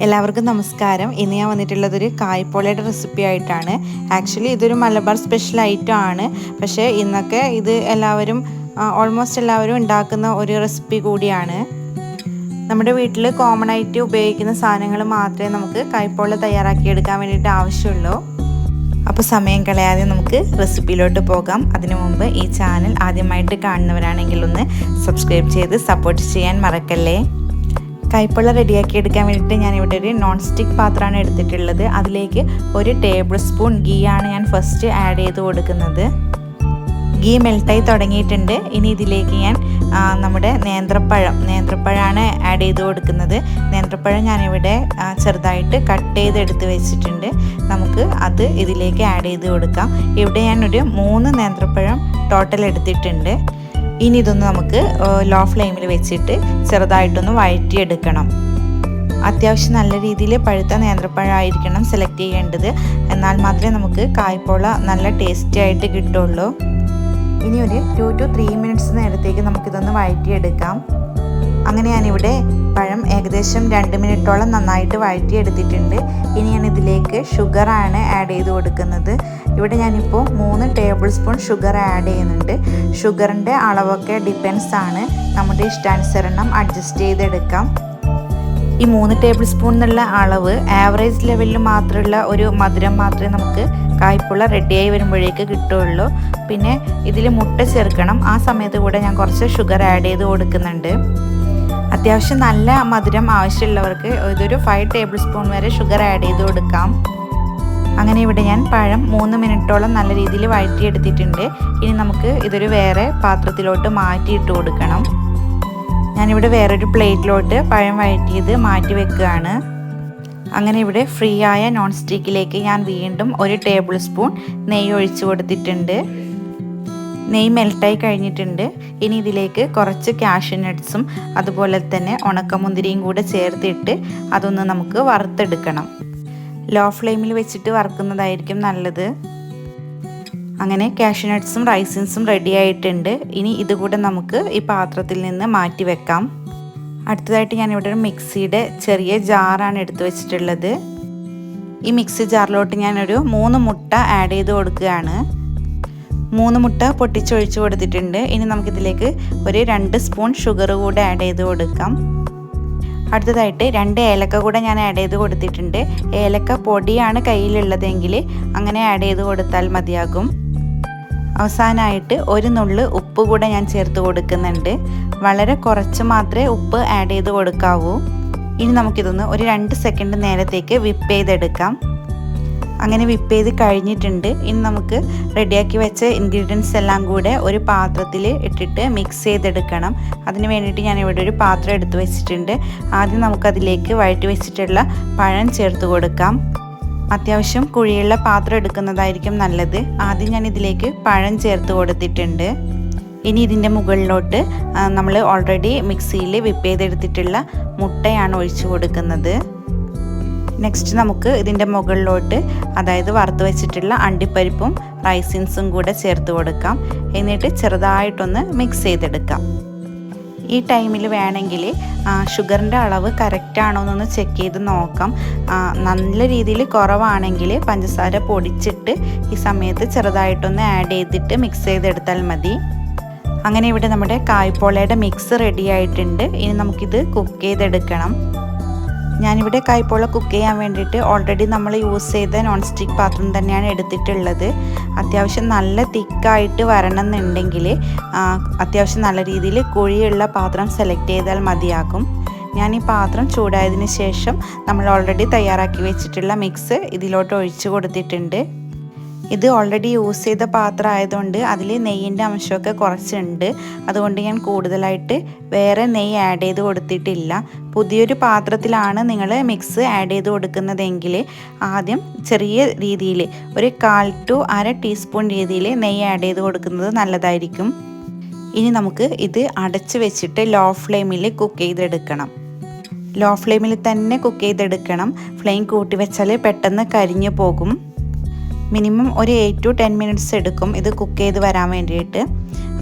എല്ലാവർക്കും നമസ്കാരം. ഇന്ന് ഞാൻ വന്നിട്ടുള്ളത് ഒരു കായ്പോളയുടെ റെസിപ്പി ആയിട്ടാണ്. ആക്ച്വലി ഇതൊരു മലബാർ സ്പെഷ്യൽ ഐറ്റം ആണ്. പക്ഷേ ഇന്നൊക്കെ ഇത് എല്ലാവരും ഓൾമോസ്റ്റ് എല്ലാവരും ഉണ്ടാക്കുന്ന ഒരു റെസിപ്പി കൂടിയാണ്. നമ്മുടെ വീട്ടിൽ കോമൺ ആയിട്ട് ഉപയോഗിക്കുന്ന സാധനങ്ങൾ മാത്രമേ നമുക്ക് കായ്പോള തയ്യാറാക്കിയെടുക്കാൻ വേണ്ടിയിട്ട് ആവശ്യമുള്ളൂ. അപ്പോൾ സമയം കളയാതെ നമുക്ക് റെസിപ്പിയിലോട്ട് പോകാം. അതിനു മുമ്പ് ഈ ചാനൽ ആദ്യമായിട്ട് കാണുന്നവരാണെങ്കിൽ ഒന്ന് സബ്സ്ക്രൈബ് ചെയ്ത് സപ്പോർട്ട് ചെയ്യാൻ മറക്കല്ലേ? കൈപ്പുള്ള റെഡിയാക്കി എടുക്കാൻ വേണ്ടിയിട്ട് ഞാൻ ഇവിടെ ഒരു നോൺ സ്റ്റിക്ക് പാത്രമാണ് എടുത്തിട്ടുള്ളത്. അതിലേക്ക് ഒരു ടേബിൾ സ്പൂൺ ഗീ ആണ് ഞാൻ ഫസ്റ്റ് ആഡ് ചെയ്ത് കൊടുക്കുന്നത്. ഗീ മെൽട്ടായി തുടങ്ങിയിട്ടുണ്ട്. ഇനി ഇതിലേക്ക് ഞാൻ നമ്മുടെ നേന്ത്രപ്പഴം നേന്ത്രപ്പഴമാണ് ആഡ് ചെയ്ത് കൊടുക്കുന്നത്. നേന്ത്രപ്പഴം ഞാനിവിടെ ചെറുതായിട്ട് കട്ട് ചെയ്ത് എടുത്ത് വെച്ചിട്ടുണ്ട്. നമുക്ക് അത് ഇതിലേക്ക് ആഡ് ചെയ്ത് കൊടുക്കാം. ഇവിടെ ഞാനൊരു മൂന്ന് നേന്ത്രപ്പഴം ടോട്ടൽ എടുത്തിട്ടുണ്ട്. ഇനി ഇതൊന്ന് നമുക്ക് ലോ ഫ്ലെയിമിൽ വെച്ചിട്ട് ചെറുതായിട്ടൊന്ന് വഴറ്റിയെടുക്കണം. അത്യാവശ്യം നല്ല രീതിയിൽ പഴുത്ത നേന്ത്രപ്പഴമായിരിക്കണം സെലക്ട് ചെയ്യേണ്ടത്. എന്നാൽ മാത്രമേ നമുക്ക് കായ്പോള നല്ല ടേസ്റ്റി ആയിട്ട് കിട്ടുള്ളൂ. ഇനി ഒരു ടു ടു ത്രീ മിനിറ്റ്സ് നേരത്തേക്ക് നമുക്കിതൊന്ന് വഴറ്റിയെടുക്കാം. അങ്ങനെ ഞാനിവിടെ പഴം ഏകദേശം രണ്ട് മിനിറ്റോളം നന്നായിട്ട് വഴറ്റിയെടുത്തിട്ടുണ്ട്. ഇനി ഞാൻ ഇതിലേക്ക് ഷുഗറാണ് ആഡ് ചെയ്ത് കൊടുക്കുന്നത്. ഇവിടെ ഞാനിപ്പോൾ മൂന്ന് ടേബിൾ സ്പൂൺ ഷുഗർ ആഡ് ചെയ്യുന്നുണ്ട്. ഷുഗറിന്റെ അളവൊക്കെ ഡിപ്പെൻസ് ആണ്. നമ്മുടെ ഇഷ്ടാനുസരണം അഡ്ജസ്റ്റ് ചെയ്തെടുക്കാം. ഈ മൂന്ന് ടേബിൾ സ്പൂൺ എന്നുള്ള അളവ് ആവറേജ് ലെവലിൽ മാത്രമുള്ള ഒരു മധുരം മാത്രമേ നമുക്ക് കായ്പുള്ള റെഡിയായി വരുമ്പോഴേക്ക് കിട്ടുള്ളൂ. പിന്നെ ഇതിൽ മുട്ട ചേർക്കണം. ആ സമയത്ത് കൂടെ ഞാൻ കുറച്ച് ഷുഗർ ആഡ് ചെയ്ത് കൊടുക്കുന്നുണ്ട്. അത്യാവശ്യം നല്ല മധുരം ആവശ്യമുള്ളവർക്ക് ഇതൊരു ഫൈവ് ടേബിൾ സ്പൂൺ വരെ ഷുഗർ ആഡ് ചെയ്ത് കൊടുക്കാം. അങ്ങനെ ഇവിടെ ഞാൻ പഴം മൂന്ന് മിനിറ്റോളം നല്ല രീതിയിൽ വഴറ്റിയെടുത്തിട്ടുണ്ട്. ഇനി നമുക്ക് ഇതൊരു വേറെ പാത്രത്തിലോട്ട് മാറ്റിയിട്ട് കൊടുക്കണം. ഞാനിവിടെ വേറൊരു പ്ലേറ്റിലോട്ട് പഴം വഴറ്റിയത് മാറ്റി വെക്കുകയാണ്. അങ്ങനെ ഇവിടെ ഫ്രീ ആയ നോൺ സ്റ്റിക്കിലേക്ക് ഞാൻ വീണ്ടും ഒരു ടേബിൾ സ്പൂൺ നെയ്യ് ഒഴിച്ചു കൊടുത്തിട്ടുണ്ട്. നെയ്യ് മെൽട്ടായി കഴിഞ്ഞിട്ടുണ്ട്. ഇനി ഇതിലേക്ക് കുറച്ച് ക്യാഷ്യൂ നട്ട്സും അതുപോലെ തന്നെ ഉണക്കമുന്തിരിയും കൂടെ ചേർത്തിട്ട് അതൊന്ന് നമുക്ക് വറുത്തെടുക്കണം. ലോ ഫ്ലെയിമിൽ വെച്ചിട്ട് വറുക്കുന്നതായിരിക്കും നല്ലത്. അങ്ങനെ കാഷ്യൂനട്ട്സും റൈസിൻസും റെഡി ആയിട്ടുണ്ട്. ഇനി ഇതുകൂടെ നമുക്ക് ഈ പാത്രത്തിൽ നിന്ന് മാറ്റി വെക്കാം. അടുത്തതായിട്ട് ഞാനിവിടെ ഒരു മിക്സിയുടെ ചെറിയ ജാറാണ് എടുത്തു വെച്ചിട്ടുള്ളത്. ഈ മിക്സി ജാറിലോട്ട് ഞാനൊരു മൂന്ന് മുട്ട ആഡ് ചെയ്ത് കൊടുക്കുകയാണ്. മൂന്ന് മുട്ട പൊട്ടിച്ചൊഴിച്ച് കൊടുത്തിട്ടുണ്ട്. ഇനി നമുക്കിതിലേക്ക് ഒരു രണ്ട് സ്പൂൺ ഷുഗർ കൂടെ ആഡ് ചെയ്ത് കൊടുക്കാം. അടുത്തതായിട്ട് രണ്ട് ഏലക്ക കൂടെ ഞാൻ ആഡ് ചെയ്ത് കൊടുത്തിട്ടുണ്ട്. ഏലക്ക പൊടിയാണ് കയ്യിലുള്ളതെങ്കിൽ അങ്ങനെ ആഡ് ചെയ്ത് കൊടുത്താൽ മതിയാകും. അവസാനമായിട്ട് ഒരു നുള്ള് ഉപ്പ് കൂടെ ഞാൻ ചേർത്ത് കൊടുക്കുന്നുണ്ട്. വളരെ കുറച്ച് മാത്രമേ ഉപ്പ് ആഡ് ചെയ്ത് കൊടുക്കാവൂ. ഇനി നമുക്കിതൊന്ന് ഒരു രണ്ട് സെക്കൻഡ് നേരത്തേക്ക് വിപ്പ് ചെയ്തെടുക്കാം. അങ്ങനെ വിപ്പ് ചെയ്ത് കഴിഞ്ഞിട്ടുണ്ട്. ഇനി നമുക്ക് റെഡിയാക്കി വെച്ച ഇൻഗ്രീഡിയൻസ് എല്ലാം കൂടെ ഒരു പാത്രത്തിൽ ഇട്ടിട്ട് മിക്സ് ചെയ്തെടുക്കണം. അതിന് വേണ്ടിയിട്ട് ഞാൻ ഇവിടെ ഒരു പാത്രം എടുത്ത് വെച്ചിട്ടുണ്ട്. ആദ്യം നമുക്കതിലേക്ക് വഴറ്റി വെച്ചിട്ടുള്ള പഴം ചേർത്ത് കൊടുക്കാം. അത്യാവശ്യം കുഴിയുള്ള പാത്രം എടുക്കുന്നതായിരിക്കും നല്ലത്. ആദ്യം ഞാൻ ഇതിലേക്ക് പഴം ചേർത്ത് കൊടുത്തിട്ടുണ്ട്. ഇനി ഇതിന്റെ മുകളിലോട്ട് നമ്മൾ ഓൾറെഡി മിക്സിയിൽ വിപ്പ് ചെയ്തെടുത്തിട്ടുള്ള മുട്ടയാണ് ഒഴിച്ചു കൊടുക്കുന്നത്. നെക്സ്റ്റ് നമുക്ക് ഇതിന്റെ മുകളിലോട്ട് അതായത് വറുത്ത് വെച്ചിട്ടുള്ള അണ്ടിപ്പരിപ്പും റൈസിൻസും കൂടെ ചേർത്ത് കൊടുക്കാം. എന്നിട്ട് ചെറുതായിട്ടൊന്ന് മിക്സ് ചെയ്തെടുക്കാം. ഈ ടൈമിൽ വേണമെങ്കിൽ ഷുഗറിന്റെ അളവ് കറക്റ്റാണോ എന്നൊന്ന് ചെക്ക് ചെയ്ത് നോക്കാം. നല്ല രീതിയിൽ കുറവാണെങ്കിൽ പഞ്ചസാര പൊടിച്ചിട്ട് ഈ സമയത്ത് ചെറുതായിട്ടൊന്ന് ആഡ് ചെയ്തിട്ട് മിക്സ് ചെയ്തെടുത്താൽ മതി. അങ്ങനെ ഇവിടെ നമ്മുടെ കായ്പോളയുടെ മിക്സ് റെഡി ആയിട്ടുണ്ട്. ഇനി നമുക്കിത് കുക്ക് ചെയ്തെടുക്കണം. ഞാനിവിടെ കൈപ്പോള കുക്ക് ചെയ്യാൻ വേണ്ടിയിട്ട് ഓൾറെഡി നമ്മൾ യൂസ് ചെയ്ത നോൺ സ്റ്റിക്ക് പാത്രം തന്നെയാണ് എടുത്തിട്ടുള്ളത്. അത്യാവശ്യം നല്ല തിക്കായിട്ട് വരണം എന്നുണ്ടെങ്കിൽ അത്യാവശ്യം നല്ല രീതിയിൽ കുഴിയുള്ള പാത്രം സെലക്ട് ചെയ്താൽ മതിയാകും. ഞാൻ ഈ പാത്രം ചൂടായതിന് ശേഷം നമ്മൾ ഓൾറെഡി തയ്യാറാക്കി വെച്ചിട്ടുള്ള മിക്സ് ഇതിലോട്ട് ഒഴിച്ചു കൊടുത്തിട്ടുണ്ട്. ഇത് ഓൾറെഡി യൂസ് ചെയ്ത പാത്രം ആയതുകൊണ്ട് അതിൽ നെയ്യിന്റെ അംശമൊക്കെ കുറച്ചുണ്ട്. അതുകൊണ്ട് ഞാൻ കൂടുതലായിട്ട് വേറെ നെയ്യ് ആഡ് ചെയ്ത് കൊടുത്തിട്ടില്ല. പുതിയൊരു പാത്രത്തിലാണ് നിങ്ങൾ മിക്സ് ആഡ് ചെയ്ത് കൊടുക്കുന്നതെങ്കിൽ ആദ്യം ചെറിയ രീതിയിൽ ഒരു കാൽ ടു അര ടീസ്പൂൺ രീതിയിൽ നെയ്യ് ആഡ് ചെയ്ത് കൊടുക്കുന്നത് നല്ലതായിരിക്കും. ഇനി നമുക്ക് ഇത് അടച്ച് വെച്ചിട്ട് ലോ ഫ്ലെയിമിൽ കുക്ക് ചെയ്തെടുക്കണം. ലോ ഫ്ലെയിമിൽ തന്നെ കുക്ക് ചെയ്തെടുക്കണം. ഫ്ലെയിം കൂട്ടി വെച്ചാൽ പെട്ടെന്ന് കരിഞ്ഞു പോകും. മിനിമം ഒരു എയ്റ്റ് ടു ടെൻ മിനിറ്റ്സ് എടുക്കും. ഇത് കുക്ക് ചെയ്ത് വരാൻ വേണ്ടിയിട്ട്.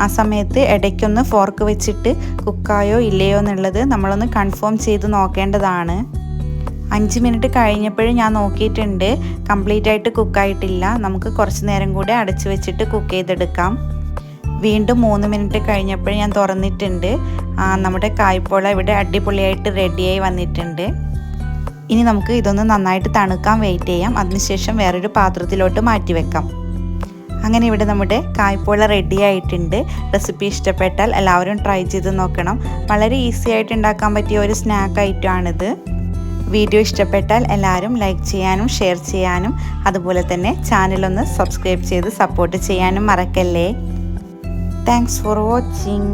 ആ സമയത്ത് ഇടയ്ക്കൊന്ന് ഫോർക്ക് വെച്ചിട്ട് കുക്കായോ ഇല്ലയോ എന്നുള്ളത് നമ്മളൊന്ന് കൺഫേം ചെയ്ത് നോക്കേണ്ടതാണ്. അഞ്ച് മിനിറ്റ് കഴിഞ്ഞപ്പോഴും ഞാൻ നോക്കിയിട്ടുണ്ട്. കംപ്ലീറ്റ് ആയിട്ട് കുക്കായിട്ടില്ല നമുക്ക് കുറച്ച് നേരം കൂടി അടച്ചു വെച്ചിട്ട് കുക്ക് ചെയ്തെടുക്കാം. വീണ്ടും മൂന്ന് മിനിറ്റ് കഴിഞ്ഞപ്പോഴും ഞാൻ തുറന്നിട്ടുണ്ട്. നമ്മുടെ കായ്പോള ഇവിടെ അടിപൊളിയായിട്ട് റെഡിയായി വന്നിട്ടുണ്ട്. ഇനി നമുക്ക് ഇതൊന്ന് നന്നായിട്ട് തണുക്കാൻ വെയിറ്റ് ചെയ്യാം. അതിനുശേഷം വേറൊരു പാത്രത്തിലോട്ട് മാറ്റി വെക്കാം. അങ്ങനെ ഇവിടെ നമ്മുടെ കായ്പോള റെഡി ആയിട്ടുണ്ട്. റെസിപ്പി ഇഷ്ടപ്പെട്ടാൽ എല്ലാവരും ട്രൈ ചെയ്ത് നോക്കണം. വളരെ ഈസി ആയിട്ട് ഉണ്ടാക്കാൻ പറ്റിയ ഒരു സ്നാക്ക് ഐറ്റമാണിത് വീഡിയോ ഇഷ്ടപ്പെട്ടാൽ എല്ലാവരും ലൈക്ക് ചെയ്യാനും ഷെയർ ചെയ്യാനും അതുപോലെ തന്നെ ചാനലൊന്ന് സബ്സ്ക്രൈബ് ചെയ്ത് സപ്പോർട്ട് ചെയ്യാനും മറക്കല്ലേ. Thanks for watching